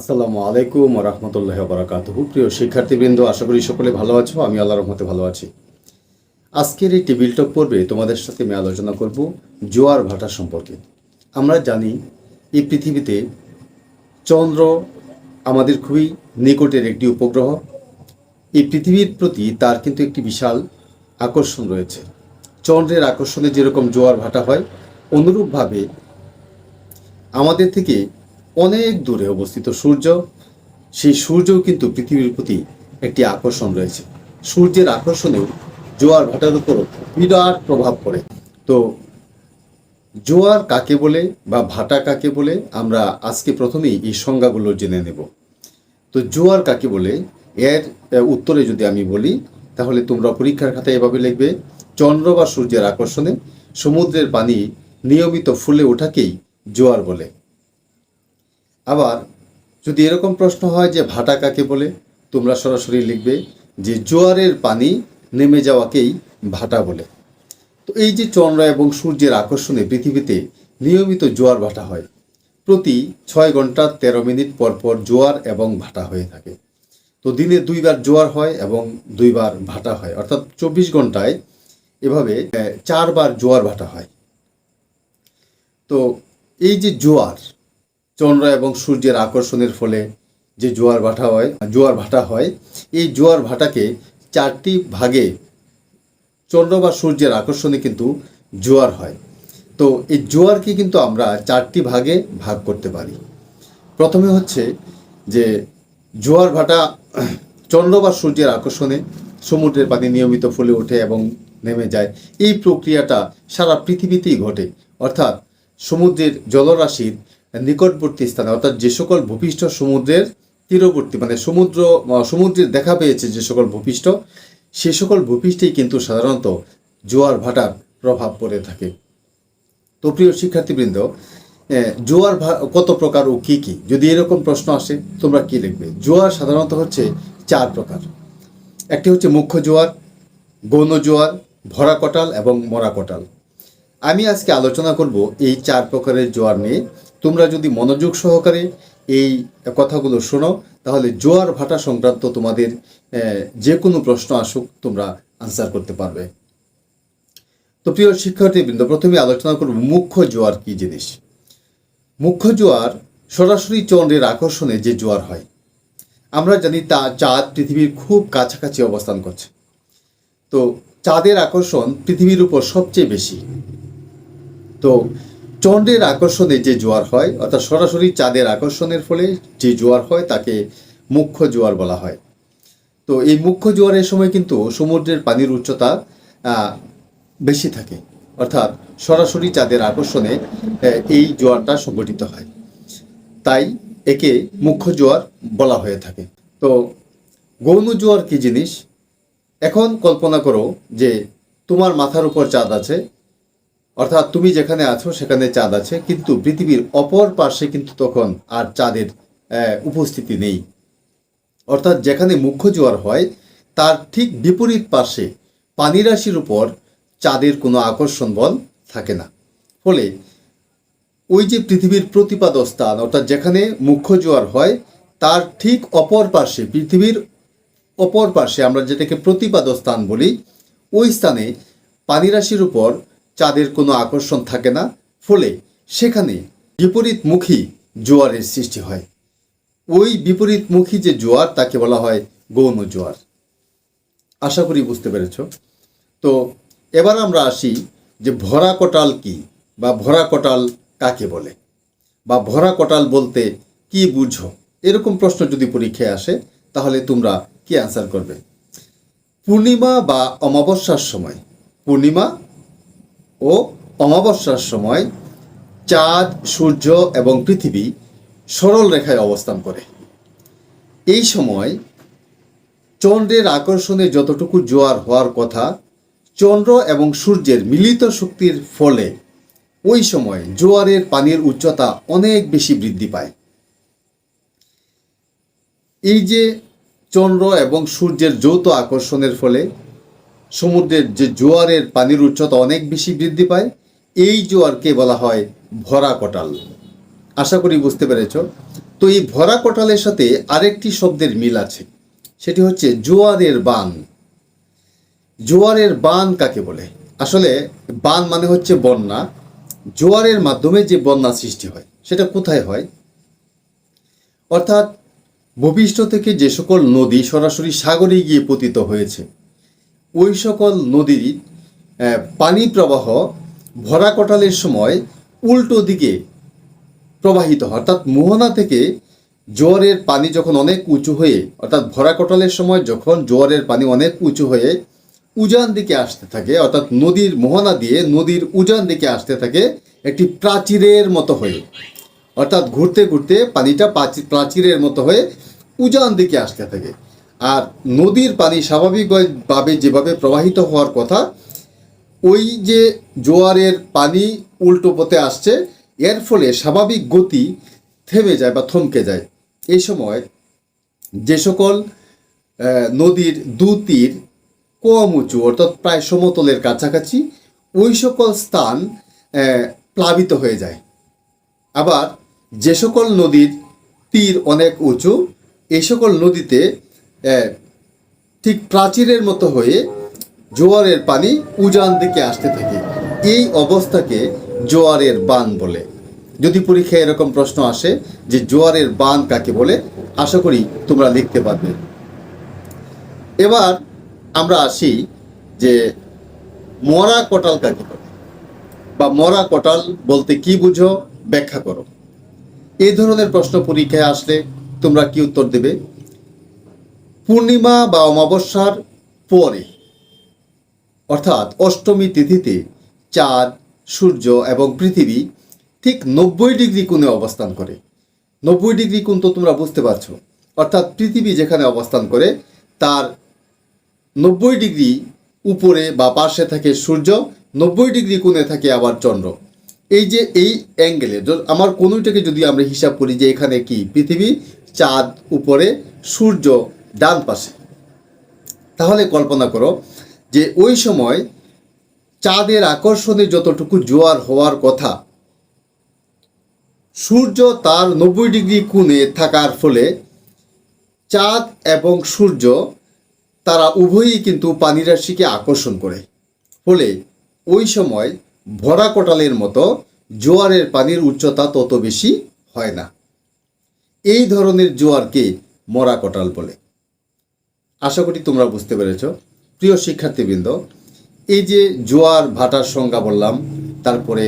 আসসালামু আলাইকুম রহমতুল্লাহ বারাকাত প্রিয় শিক্ষার্থীবৃন্দ, আশা করি সকলে ভালো আছো, আমি আল্লাহ রহমতে ভালো আছি। আজকের এই টেবিল টক পর্বে তোমাদের সাথে আমি আলোচনা করব জোয়ার ভাটা সম্পর্কে। আমরা জানি এই পৃথিবীতে চন্দ্র আমাদের খুবই নিকটের একটি উপগ্রহ। এই পৃথিবীর প্রতি তার কিন্তু একটি বিশাল আকর্ষণ রয়েছে। চন্দ্রের আকর্ষণে যেরকম জোয়ার ভাটা হয়, অনুরূপভাবে আমাদের থেকে অনেক দূরে অবস্থিত সূর্য। সেই সূর্যও কিন্তু পৃথিবীর প্রতি একটি আকর্ষণ রয়েছে। সূর্যের আকর্ষণেও জোয়ার ভাটার উপর বিরাট প্রভাব পড়ে। তো জোয়ার কাকে বলে বা ভাটা কাকে বলে আমরা আজকে প্রথমেই এই সংজ্ঞাগুলো জেনে নেব। তো জোয়ার কাকে বলে? এর উত্তরে যদি আমি বলি, তাহলে তোমরা পরীক্ষার খাতায় এভাবে লিখবে, চন্দ্র বা সূর্যের আকর্ষণে সমুদ্রের পানি নিয়মিত ফুলে ওঠাকেই জোয়ার বলে। আবার যদি এরকম প্রশ্ন হয় যে ভাটা কাকে বলে, তোমরা সরাসরি লিখবে যে জোয়ারের পানি নেমে যাওয়াকেই ভাটা বলে। তো এই যে চন্দ্র এবং সূর্যের আকর্ষণে পৃথিবীতে নিয়মিত জোয়ার ভাটা হয়। প্রতি ছয় ঘণ্টা তেরো মিনিট পর পর জোয়ার এবং ভাটা হয়ে থাকে। তো দিনে দুইবার জোয়ার হয় এবং দুইবার ভাটা হয়। অর্থাৎ চব্বিশ ঘন্টায় এভাবে চারবার জোয়ার ভাটা হয়। তো এই যে জোয়ার চন্দ্র এবং সূর্যের আকর্ষণের ফলে যে জোয়ার ভাটা হয়, জোয়ার ভাটা হয়, এই জোয়ার ভাটাকে চারটি ভাগে চন্দ্র বা সূর্যের আকর্ষণে কিন্তু জোয়ার হয়। তো এই জোয়ারকে কিন্তু আমরা চারটি ভাগে ভাগ করতে পারি। প্রথমে হচ্ছে যে জোয়ার ভাটা চন্দ্র বা সূর্যের আকর্ষণে সমুদ্রের পানি নিয়মিত ফুলে ওঠে এবং নেমে যায়। এই প্রক্রিয়াটা সারা পৃথিবীতেই ঘটে। অর্থাৎ সমুদ্রের জলরাশির নিকটবর্তী স্থানে, অর্থাৎ যে সকল ভূপৃষ্ঠ সমুদ্রের তীরবর্তী মানে সমুদ্র সমুদ্রের দেখা পেয়েছে যে সকল ভূপৃষ্ঠ, সে সকল ভূপৃষ্ঠেই কিন্তু সাধারণত জোয়ার ভাটার প্রভাব পড়ে থাকে। তো প্রিয় শিক্ষার্থীবৃন্দ জোয়ার কত প্রকার ও কি কি? যদি এরকম প্রশ্ন আসে, তোমরা কি লিখবে? জোয়ার সাধারণত হচ্ছে চার প্রকার। একটি হচ্ছে মুখ্য জোয়ার, গৌণ জোয়ার, ভরা কটাল এবং মরা কটাল। আমি আজকে আলোচনা করব এই চার প্রকারের জোয়ার নিয়ে। তোমরা যদি মনোযোগ সহকারে এই কথাগুলো শোনো, তাহলে জোয়ার ভাটা সংক্রান্ত তোমাদের যে কোনো প্রশ্ন আসুক, তোমরা আনসার করতে পারবে। তো প্রিয় শিক্ষার্থী শিক্ষার্থীবৃন্দ, প্রথমে আলোচনা করব মুখ্য জোয়ার কি জিনিস? মুখ্য জোয়ার সরাসরি চন্দ্রের আকর্ষণে যে জোয়ার হয়। আমরা জানি তা চাঁদ পৃথিবীর খুব কাছাকাছি অবস্থান করছে। তো চাঁদের আকর্ষণ পৃথিবীর উপর সবচেয়ে বেশি। তো চন্দ্রের আকর্ষণে যে জোয়ার হয়, অর্থাৎ সরাসরি চাঁদের আকর্ষণের ফলে যে জোয়ার হয়, তাকে মুখ্য জোয়ার বলা হয়। তো এই মুখ্য জোয়ারের সময় কিন্তু সমুদ্রের পানির উচ্চতা বেশি থাকে। অর্থাৎ সরাসরি চাঁদের আকর্ষণে এই জোয়ারটা সংগঠিত হয়। তাই একে মুখ্য জোয়ার বলা হয়ে থাকে। তো গৌণ জোয়ার কি জিনিস? এখন কল্পনা করো যে তোমার মাথার উপর চাঁদ আছে অর্থাৎ তুমি যেখানে আছো সেখানে চাঁদ আছে, কিন্তু পৃথিবীর অপর পার্শ্বে কিন্তু তখন আর চাঁদের উপস্থিতি নেই। অর্থাৎ যেখানে মুখ্য জোয়ার হয়, তার ঠিক বিপরীত পাশে পানিরাশির উপর চাঁদের কোনো আকর্ষণ বল থাকে না। ফলে ওই যে পৃথিবীর প্রতিপাদ স্থান অর্থাৎ যেখানে মুখ্য জোয়ার হয়, তার ঠিক অপর পাশে পৃথিবীর অপর পাশে আমরা যেটাকে প্রতিপাদ স্থান বলি, ওই স্থানে পানিরাশির উপর চাঁদের কোনো আকর্ষণ থাকে না। ফলে সেখানে বিপরীতমুখী জোয়ারের সৃষ্টি হয়। ওই বিপরীতমুখী যে জোয়ার, তাকে বলা হয় গৌণ জোয়ার। আশা করি বুঝতে পেরেছ? তো এবার আমরা আসি যে ভরা কটাল কি বা ভরা কটাল কাকে বলে? বা ভরা কটাল বলতে কি বুঝো? এরকম প্রশ্ন যদি পরীক্ষায় আসে, তাহলে তোমরা কি অ্যান্সার করবে? পূর্ণিমা বা অমাবস্যার সময়, পূর্ণিমা ও অমাবস্যার সময় চাঁদ, সূর্য এবং পৃথিবী সরল রেখায় অবস্থান করে। এই সময় চন্দ্রের আকর্ষণে যতটুকু জোয়ার হওয়ার কথা, চন্দ্র এবং সূর্যের মিলিত শক্তির ফলে ওই সময় জোয়ারের পানির উচ্চতা অনেক বেশি বৃদ্ধি পায়। এই যে চন্দ্র এবং সূর্যের যৌথ আকর্ষণের ফলে সমুদ্রের যে জোয়ারের পানির উচ্চতা অনেক বেশি বৃদ্ধি পায়, এই জোয়ারকে বলা হয় ভরা কটাল। আশা করি বুঝতে পেরেছ? তো এই ভরা কটালের সাথে আরেকটি শব্দের মিল আছে, সেটি হচ্ছে জোয়ারের বান। জোয়ারের বান কাকে বলে? আসলে বান মানে হচ্ছে বন্যা। জোয়ারের মাধ্যমে যে বন্যা সৃষ্টি হয়, সেটা কোথায় হয়? অর্থাৎ ভূপৃষ্ঠ থেকে যে সকল নদী সরাসরি সাগরে গিয়ে পতিত হয়েছে ওই সকল নদীর পানি প্রবাহ ভরা কটালের সময় উল্টো দিকে প্রবাহিত হয়। অর্থাৎ মোহনা থেকে জোয়ারের পানি যখন অনেক উঁচু হয়ে, অর্থাৎ ভরা কটালের সময় যখন জোয়ারের পানি অনেক উঁচু হয়ে উজান দিকে আসতে থাকে, অর্থাৎ নদীর মোহনা দিয়ে নদীর উজান দিকে আসতে থাকে একটি প্রাচীরের মতো হয়ে। অর্থাৎ ঘুরতে ঘুরতে পানিটা প্রাচীরের মতো হয়ে উজান দিকে আসতে থাকে। আর নদীর পানি স্বাভাবিকভাবে যেভাবে প্রবাহিত হওয়ার কথা, ওই যে জোয়ারের পানি উল্টো পথে আসছে, এর ফলে স্বাভাবিক গতি থেমে যায় বা থমকে যায়। এই সময় যে সকল নদীর দু তীর কম উঁচু, অর্থাৎ প্রায় সমতলের কাছাকাছি, ওই সকল স্থান প্লাবিত হয়ে যায়। আবার যে সকল নদীর তীর অনেক উঁচু এই সকল নদীতে ঠিক প্রাচীরের মতো হয়ে জোয়ারের পানি উজান দিকে আসতে থাকে। এই অবস্থাকে জোয়ারের বান বলে। যদি পরীক্ষায় এরকম প্রশ্ন আসে যে জোয়ারের বান কাকে বলে, আশা করি তোমরা লিখতে পারবে। এবার আমরা আসি যে মরা কটাল কাকে বলে? বা মরা কটাল বলতে কি বুঝো? ব্যাখ্যা করো। এই ধরনের প্রশ্ন পরীক্ষায় আসলে তোমরা কি উত্তর দেবে? পূর্ণিমা বা অমাবস্যার পরে, অর্থাৎ অষ্টমী তিথিতে চাঁদ, সূর্য এবং পৃথিবী ঠিক নব্বই ডিগ্রি কোণে অবস্থান করে। নব্বই ডিগ্রি কোণ তো তোমরা বুঝতে পারছ। অর্থাৎ পৃথিবী যেখানে অবস্থান করে, তার নব্বই ডিগ্রি উপরে বা পার্শ্বে থাকে সূর্য, নব্বই ডিগ্রি কোণে থাকে আবার চন্দ্র। এই যে এই অ্যাঙ্গেলে আমার কোনোটাকে যদি আমরা হিসাব করি যে এখানে কি পৃথিবী, চাঁদ উপরে, সূর্য ডান পাশে। তাহলে কল্পনা করো যে ওই সময় চাঁদের আকর্ষণে যতটুকু জোয়ার হওয়ার কথা, সূর্য তার নব্বই ডিগ্রি কোণে থাকার ফলে চাঁদ এবং সূর্য তারা উভয়ই কিন্তু পানি রাশিকে আকর্ষণ করে। ফলে ওই সময় ভরা কটালের মতো জোয়ারের পানির উচ্চতা তত বেশি হয় না। এই ধরনের জোয়ারকে মরা কটাল বলে। আশা করি তোমরা বুঝতে পেরেছ। প্রিয় শিক্ষার্থীবৃন্দ, এই যে জোয়ার ভাটার সংজ্ঞা বললাম, তারপরে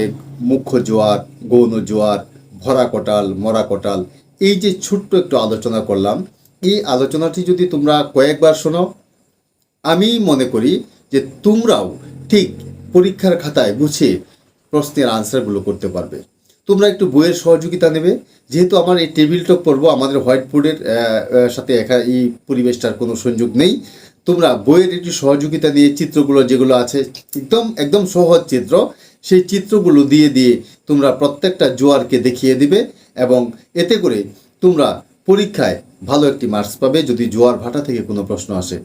মুখ্য জোয়ার, গৌণ জোয়ার, ভরা কটাল, মরা কটাল, এই যে ছোট্ট একটু আলোচনা করলাম, এই আলোচনাটি যদি তোমরা কয়েকবার শোনো, আমি মনে করি যে তোমরাও ঠিক পরীক্ষার খাতায় গুছিয়ে প্রশ্নের আনসারগুলো করতে পারবে। তোমরা একটু বইয়ের সহযোগিতা নেবে। যেহেতু আমার এই টেবিল টক পর্ব আমাদের হোয়াইট বোর্ডের সাথে একা এই পরিবেশটার কোনো সংযোগ নেই। তোমরা বইয়ের একটু সহযোগিতা দিয়ে চিত্রগুলো যেগুলো আছে, একদম একদম সহজ চিত্র, সেই চিত্রগুলো দিয়ে দিয়ে তোমরা প্রত্যেকটা জোয়ারকে দেখিয়ে দিবে এবং এতে করে তোমরা পরীক্ষায় ভালো একটি মার্কস পাবে যদি জোয়ার ভাটা থেকে কোনো প্রশ্ন আসে।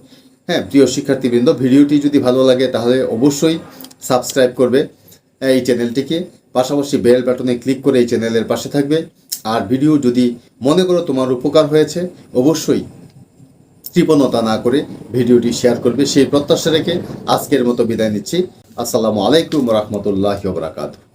হ্যাঁ প্রিয় শিক্ষার্থীবৃন্দ, ভিডিওটি যদি ভালো লাগে তাহলে অবশ্যই সাবস্ক্রাইব করবে। এই চ্যানেলটিকে পাশাপাশি বেল বাটনে ক্লিক করে এই চ্যানেলের পাশে থাকবে। আর ভিডিও যদি মনে করো তোমার উপকার হয়েছে, অবশ্যই কৃপণতা না করে ভিডিওটি শেয়ার করবে। সেই প্রত্যাশা রেখে আজকের মতো বিদায় নিচ্ছি। আসসালামু আলাইকুম রহমতুল্লাহ বরাকাতু